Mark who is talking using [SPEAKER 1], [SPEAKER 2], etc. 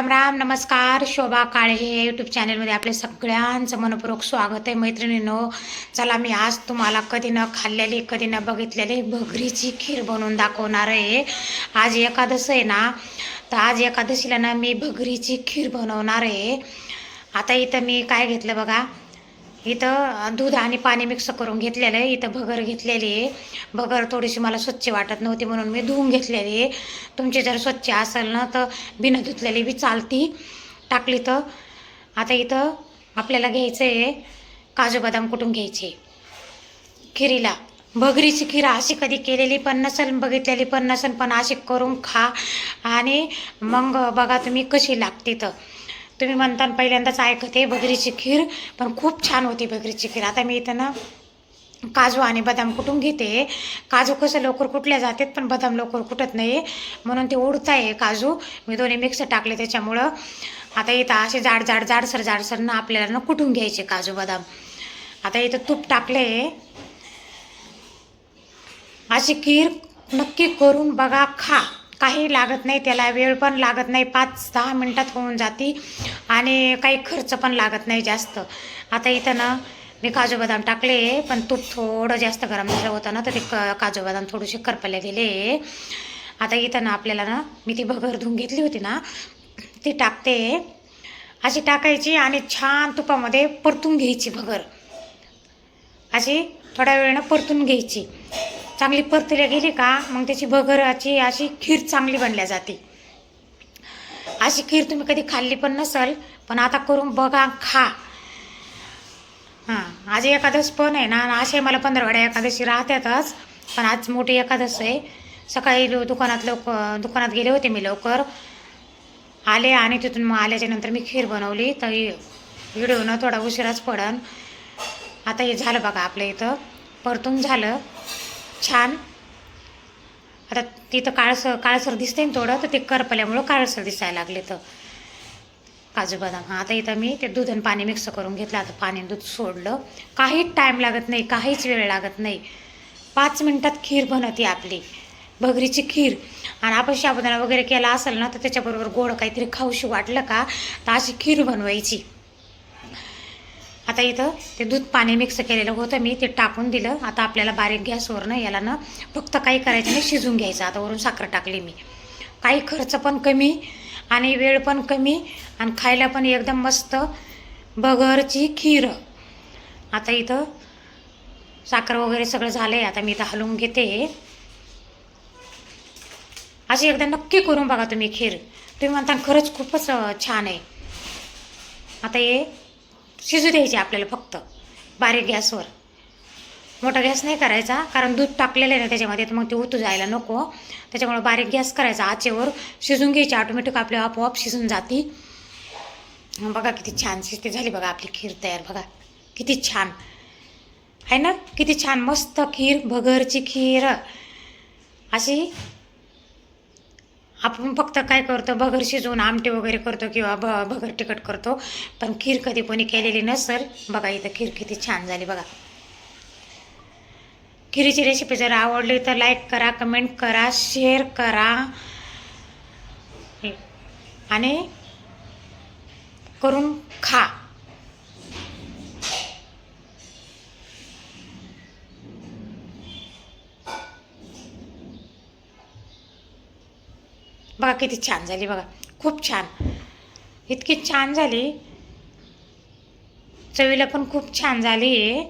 [SPEAKER 1] राम राम नमस्कार शोभा काळे हे यूट्यूब चॅनलमध्ये आपले सगळ्यांचं मनपूर्वक स्वागत आहे मैत्रिणींनो. चला मी आज तुम्हाला कधी न खाल्लेली कधी न बघितलेली भगरीची खीर बनवून दाखवणार आहे. आज एकादश आहे ना तर आज एकादशीला ना मी भगरीची खीर बनवणार आहे. आता इथं मी काय घेतलं बघा? इथं दूध आणि पाणी मिक्स करून घेतलेलं आहे. इथं भगर घेतलेली आहे. भगर थोडीशी मला स्वच्छ वाटत नव्हती म्हणून मी धुवून घेतलेली आहे. तुमची जर स्वच्छ असेल ना तर बिनं धुतलेली बी चालती. टाकली तर. आता इथं आपल्याला घ्यायचं आहे काजू बदाम कुठून घ्यायचे? खिरीला. भगरीची खीर अशी कधी केलेली पण नसेल बघितलेली पण नसेल पण अशी करून खा. आणि मग बघा तुम्ही कशी लागते तर. तुम्ही म्हणताना पहिल्यांदाच ऐकते भगरीची खीर पण खूप छान होती भगरीची खीर. आता मी इथं ना काजू आणि बदाम कुटून घेते. काजू कसं लवकर कुटल्या जातात पण बदाम लवकर कुटत नाही. म्हणून ते उडत आहे काजू. मी दोन्ही मिक्स टाकले त्याच्यामुळं. आता इथं असे जाड जाड जाडसर जाडसर ना आपल्याला ना कुटून घ्यायचे काजू बदाम. आता इथं तूप टाकले अशी खीर नक्की करून बघा खा. काही लागत नाही त्याला वेळ पण लागत नाही पाच दहा मिनटात होऊन जाती आणि काही खर्च पण लागत नाही जास्त. आता इथं ना मी काजू बदाम टाकले पण तूप थोडं जास्त गरम झालं होतं ना तर ते क काजू बदाम थोडेसे करपले गेले. आता इथं ना आपल्याला ना मी ती भगर धुवून घेतली होती ना ती टाकते. अशी टाकायची आणि छान तुपामध्ये परतून घ्यायची भगर. अशी थोड्या वेळानं परतून घ्यायची. चांगली परतल्या गेली का? मग त्याची भगराची अशी खीर चांगली बनल्या जाते. अशी खीर तुम्ही कधी खाल्ली पण नसल पण आता करून बघा खा. हां आज एकादश पण आहे ना असे मला पंधरवड्या एकादशी राहतातच पण आज मोठी एकादश आहे. सकाळी दुकानात लवकर दुकानात गेले होते मी लवकर. आले आणि तिथून मग आल्याच्यानंतर मी खीर बनवली तर व्हिडिओ न थोडा उशिराच पडन. आता हे झालं बघा आपल्या इथं. परतून झालं. छान. आता तिथं काळसर काळसर दिसते ना थोडं तर ते करपल्यामुळं काळसर दिसायला लागले तर काजू बदाम. हां आता इथं मी ते दूध आणि पाणी मिक्स करून घेतलं आता पाणी दूध सोडलं. काहीच टाईम लागत नाही काहीच वेळ लागत नाही. पाच मिनटात खीर बनवते आपली भगरीची खीर. आणि आपण शाबुदाणा वगैरे केला असेल ना तर त्याच्याबरोबर गोड काहीतरी खाऊशी वाटलं का तर अशी खीर बनवायची. आता इथं ते दूध पाणी मिक्स केलेलं होतं. मी ते टाकून दिलं. आता आपल्याला बारीक गॅसवरनं याला ना फक्त काही करायचं नाही शिजून घ्यायचं. आता वरून साखर टाकली मी. काही खर्च पण कमी आणि वेळ पण कमी आणि खायला पण एकदम मस्त बगरची खीर. आता इथं साखर वगैरे सगळं झालं आहे आता मी इथं हलवून घेते. अशी एकदा नक्की करून बघा तुम्ही खीर. तुम्ही म्हणता खरंच खूपच छान आहे. आता हे शिजू द्यायची आपल्याला फक्त. बारीक गॅसवर. मोठा गॅस नाही करायचा कारण दूध टाकलेलं आहे ना त्याच्यामध्ये तर मग ते उतू जायला नको. त्याच्यामुळे बारीक गॅस करायचा आचेवर. शिजून घ्यायची ऑटोमॅटिक आपल्या आपोआप शिजून जाती. बघा किती छान शिजते. झाली बघा आपली खीर तयार. बघा किती छान. आहे ना? किती छान मस्त खीर भगरची खीर. अशी आपण फक्त काय करतो भगर शिजवून आमटे वगैरे करतो किंवा भ भगर तिखट करतो. पण खीर कधी कोणी केलेली नसेल बघा इथं खीर किती छान झाली बघा. खिरीची रेसिपी जर आवडली तर लाईक करा कमेंट करा शेअर करा. आणि करून खा. बघा किती छान झाली बघा. खूप छान. इतकी छान झाली. चवीला पण खूप छान झाली आहे